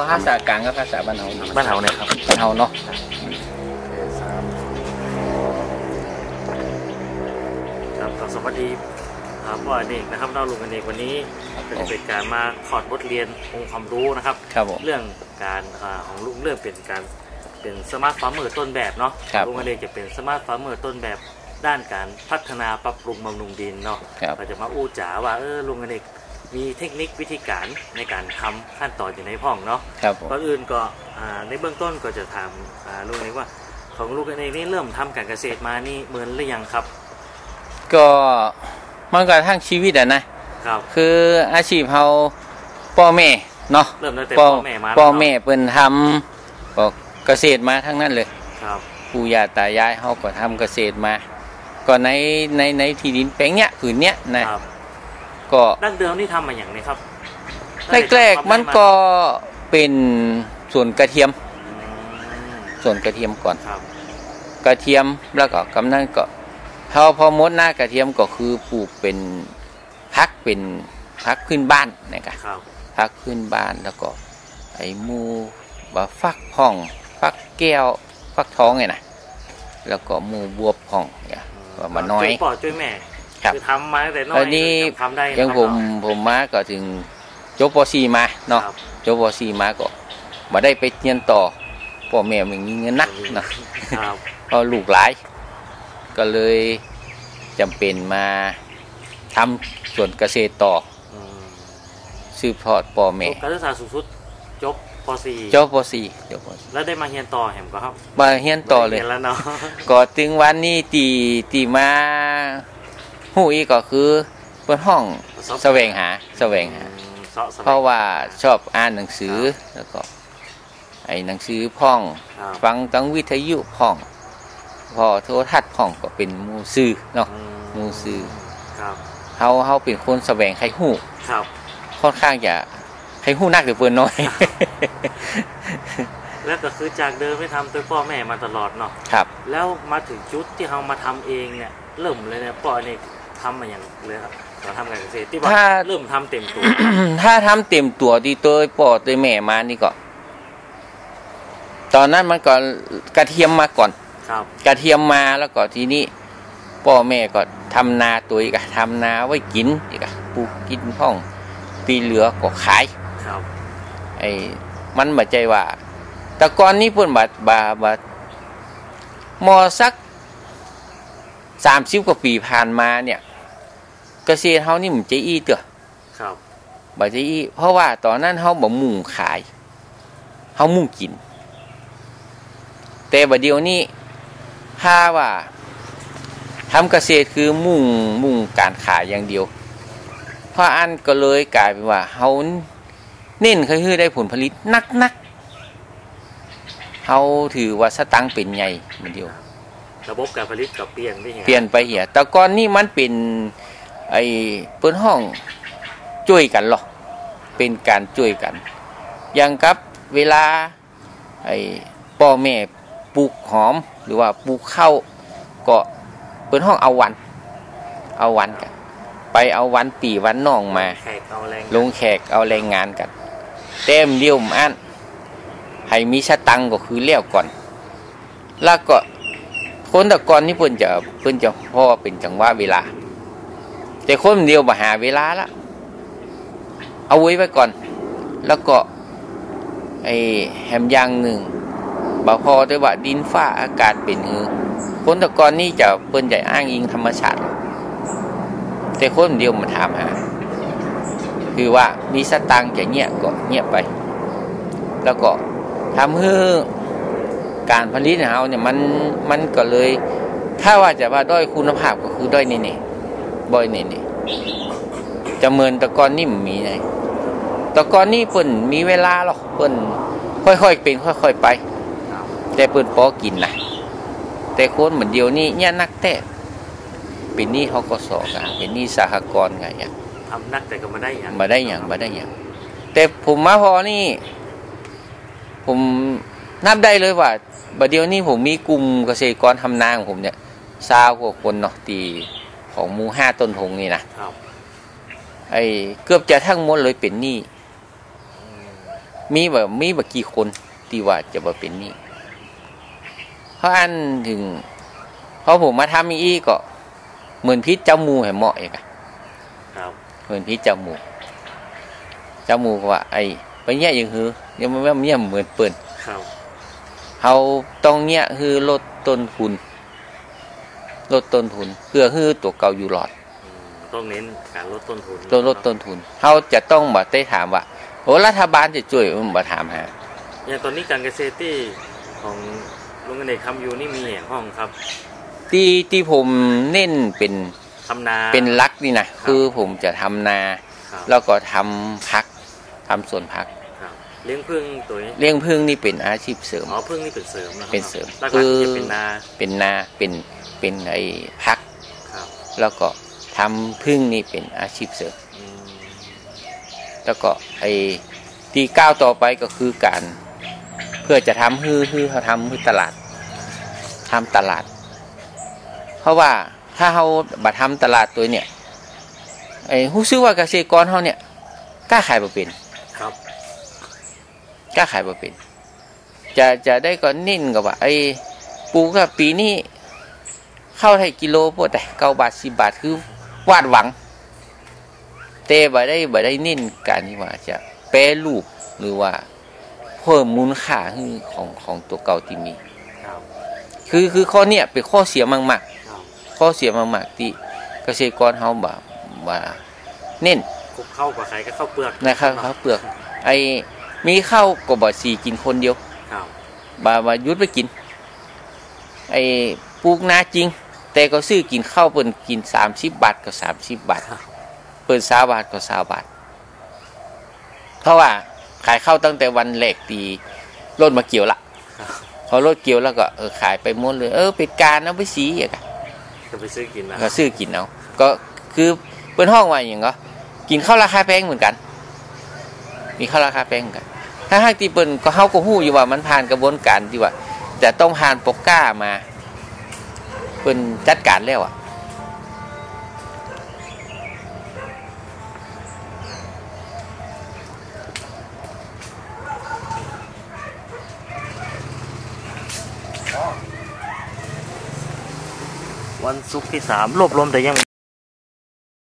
ภาษากลางกับภาษาบ้านเฮาบ้านเฮาเนี่ยครับบ้านเฮาเนาะครับก็สวัสดีครับว่าเด็กนะครับเราลุงกันเอกวันนี้ก็จะเป็นการมาถอดบทเรียนองค์ความรู้นะครับครับผมเรื่องการอ่าของลุงเรื่องเป็นการเป็นสมาร์ทฟาร์มเมอร์ต้นแบบเนาะครับลุงกันเอกจะเป็นสมาร์ทฟาร์มเมอร์ต้นแบบด้านการพัฒนาปรับปรุงบำรุงดินเนาะครับเราจะมาอู้จ๋าว่าเออลุงกันเอก มีเทคนิควิธีการในการทำขั้นตอนอยู่ในห้องเนาะครับผมก่อนอื่นก็อ่าในเบื้องต้นก็จะถามอ่าลุงเอกว่า ของลุงกันเอกนี่เริ่มทำการเกษตรมานี่เหมือนหรือยังครับ ก็มันก็ทั้งชีวิตอะนะครับ คืออาชีพเฮาพ่อแม่เนาะเริ่มตั้งแต่พ่อพ่อแม่มาพ่อล้วเนาะแม่เปิ้นทำก็เกษตรมาทั้งนั้นเลยครับปู่ย่าตายายเฮาก็ทำเกษตรมา ก็ในในในที่ดินแปลงเนี้ยผืนเนี้ยนะครับ ก็ดั้งเดิมนี่ทำมาอย่างนี้ครับแรกๆมันก็เป็นสวนกระเทียมอืมสวนกระเทียมก่อนครับกระเทียมแล้วก็กำนันก็พอพอมดหน้ากระเทียมก็คือปลูกเป็นพักเป็นพักขึ้นบ้านนะครับครับพักขึ้นบ้านแล้วก็ไอ้หมูว่าฟักพ่อง ฟักแก้ว ฟักท้องไงนะแล้วก็หมูบวบพ่องเนี่ยว่ามาน้อยช่วยพ่อช่วยแม่ ครับคือทำมาตั้งแต่น้อยอันนี้ทำได้นะยังครับผมผมมาก็ถึงจบป .4 มาเนาะครับจบป .4 มาก็มาได้ไปเรียนต่อพ่อแม่ไมันมีเงินนักเนาะครับเพราะลูกหลาย ก็เลยจำเป็นมาทำสวนเกษตรต่ออืมสืบทอดพ่อแม่จบการศึกษาสูงสุดจบป .4 จบป .4 จบปแล้วได้มาเรียนต่อเห็นก็ครับ .4 มาเรียนต่อเลยรีนแล้วเนาะก็ถึงวันนี้ตีตีมา หูอีกก็คือเปิดห้องแสวงหาแสวงหาอืมเสาะสมัยเพราะว่าชอบอ่านหนังสือแล้วก็ไอ้หนังสือพ่องครับฟังตั้งวิทยุพ่อง พอโทรทัศน์พ่องก็เป็นหมูซื้อเนาะอืหมูซื้อครับเฮาเฮาเป็นคนแสวงไขหูครับค่อนข้างจะไขหูนักหรือเปิ้นน้อย แล้วก็คือจากเดิมไม่ทำโดยพ่อแม่มาตลอดเนาะครับ แล้วมาถึงจุดที่เรามาทำเองเนี่ยเริ่มเลยเนี่ยพ่อเนี่ย ทำมาอย่างเลยครับเราทำการเกษตรที่ว่าถ้า เริ่มทำเต็มตัว ถ้าทำเต็มตัวที่ตัวพ่อตัวแม่มานี่ก็ ตอนนั้นมันก็กระเทียมมาก่อน ครับ กระเทียมมาแล้วก็ทีนี้พ่อแม่ก็ทำนาตัวอีกอะทำนาไว้กินอีกอะปลูกกินพ่องปีเหลือก็ขาย ครับไอ้มันบาใจว่า แต่ก่อนนี้เพิ่นบาบาบามอสักสามสิบกว่าปีผ่านมาเนี่ย เกษตรเฮานี่มันใจอี้เตอครับบ่ใจอี้เพราะว่าตอนนั้นเฮาบ่มุ่งขายเฮามุ่งกิน แต่บัดเดียวนี้ถ้าว่าทำเกษตรคือมุ่งมุ่งการขายอย่างเดียวเพราะอันก็เลยกลายเป็นว่าเฮาเน้นคือได้ผลผลิตนักนักๆเฮาถือว่าสตังค์เป็นใหญ่เหมือนเดียว ระบบการผลิตกับเปลี่ยนได้ยังไงเปลี่ยนไปเหียแต่ก่อนนี่มันเป็น ไอ้เปิ้นห้องช่วยกันหรอกเป็นการช่วยกัน อย่างกับเวลาไอ้พ่อแม่ปลูกหอมหรือว่าปลูกข้าวก็เปิ้นห้องเอาวัน เอาวันกัน ไปเอาวันปีวันน้องมาแขกเอาแรงลงแขกเอาแรงงานกันเต็มเดียวมอันให้มีสตังค์ก็คือเลี้ยวก่อน แล้วก็คนแตะกอนนี่เพิ่นจะเพิ่นจะพ่อเป็นจังหวะเวลา แต่คนเดียวมาหาเวลาละเอาไว้ไว้ก่อน แล้วก็ ไอ้แฮมยางหนึ่งบ่พอแต่ว่าดินฟ้าอากาศเป็นหือคนตะกอนนี่จะเพิ่นจะอ้างอิงธรรมชาติ แต่คนเดียวมาถามหา คือว่ามีสตังค์จะเงียบก็เงียบไป แล้วก็ทำให้การผลิตของเราเนี่ยมันมันก็เลย ถ้าว่าจะว่าด้อยคุณภาพก็คือด้อยนี่นี่บ่อยนี่นี่ จะเหมือนแตะกอนนี่มันมีไงแตะกอนนี่เปิ่นมีเวลาหรอกเปิ่นค่อยๆเป็นค่อย ๆ ไปครับแต่เปิ่นพอกินนะแต่คนเหมือนเดียวนี่เนี่ยนักแต่เป็นหนี่เขาก็สอกันเป็นหนี่สหกรณ์ไงอย่างทำนักแต่ก็มาได้อย่างมาได้อย่างมาได้อย่าง แต่ผมมาพอนี่ ผมนับได้เลยว่าบัดเดียวนี้ผมมีกลุ่มเกษตรกรทำนาของผมเนี่ยซาวกว่าคนเนาะตี ของหมูห้าต้นทงนี่นะครับไอ้เกือบจะทั้งหมดเลยเป็นหนี้อืมมีแบบมีแบบกี่คนที่ว่าจะมาเป็นหนี่เพราะอันถึงพอผมมาทำอีกก็เหมือนพิษเจ้าหมูให้เหมาะเองอะครับเหมือนพิษเจ้าหมูเจ้าหมูก็ว่า ไอ้ไปเนี้ยยังฮือยังไม่เนี้ยเหมือนเปิ่นครับเขาต้องเนี้ยคือลดต้นทุน ลดต้นทุน เพื่อให้ตัวเก่าอยู่หลอดอืมต้องเน้นการลดต้นทุนลดลดต้นทุนเขาจะต้องมาได้ถามว่าโอ้รัฐบาลจะช่วยมันมาถามหาอย่างตอนนี้การเกษตรที่ของลุงอเนกทำอยู่นี่มีอย่างห้องครับ ที่ที่ผมเน้นเป็นทำนาเป็นหลักนี่นะคือผมจะทำนาครับแล้วก็ทำพักทำสวนพักครับเลี้ยงพึ่งตัวนี้เลี้ยงพึ่งนี่เป็นอาชีพเสริมอ๋อพึ่งนี่เป็นเสริมนะครับเป็นเสริมหลักคืๆอจะเป็นนาเป็นนาเป็น เป็นไอ้พักครับแล้วก็ทำพึ่งนี่เป็นอาชีพเสริมอืมแล้วก็ไอ้ที่ก้าวต่อไปก็คือการเพื่อจะทำฮือฮือเขาทำฮือตลาดทำตลาด เพราะว่าถ้าเขาบัทำตลาดตัวเนี่ยไอ้ผู้ซื้อว่าเกษตรกรเขาเนี่ยกล้าขายบ่เป็นครับกล้าขายบ่เป็น จะจะได้ก็เน้นกับว่าไอ้ปลูกกับปีนี้ เข้าไทยกิโลพวกแต่เก้าบาทสิบาทคือวาดหวังแต่บ่ได้บ่ได้เน้นการที่ว่าจะแปรรูปหรือว่าเพิ่มมูลค่าให้ของของตัวเก่าที่มีครับคือคือข้อเนี้ยเป็นข้อเสียมากครับๆข้อเสียมากๆที่เกษตรกรเฮาบ่บ่เน้นคลุกเข้ากับใครก็เข้าเปลือกนะครับข้าวเปลือกไอ้มีข้าวก็บ่สีกินคนเดียวครับบ่บ่หยุดไปกิน ไอ้ปลูกนาจริง แต่ก็ซื้อกินข้าวเปิ้นกิน30บาทก็30บาทครับเปิดสาบาทก็สาบาท เพราะว่าขายข้าวตั้งแต่วันแรกตีรถมาเกี่ยวละครับพอรถเกี่ยวแล้วก็เออขายไปหมดเลย เออไปการเอาไปสีอีกอะจะไปซื้อกินนะก็ซื้อกินเอาก็คือเป็นห้องว่าอย่างก็กินข้าวราคาแพงเหมือนกัน มีข้าวราคาแพงเหมือนกัน ถ้าหากที่เปิ้นก็เฮาก็ฮู้อยู่ว่ามันผ่านกระบวนการที่ว่าจะต้องผ่านปกก้ามา เปิ้นจัดการแล้วอะวันศุกร์ที่สามรวบรวมแต่ยัง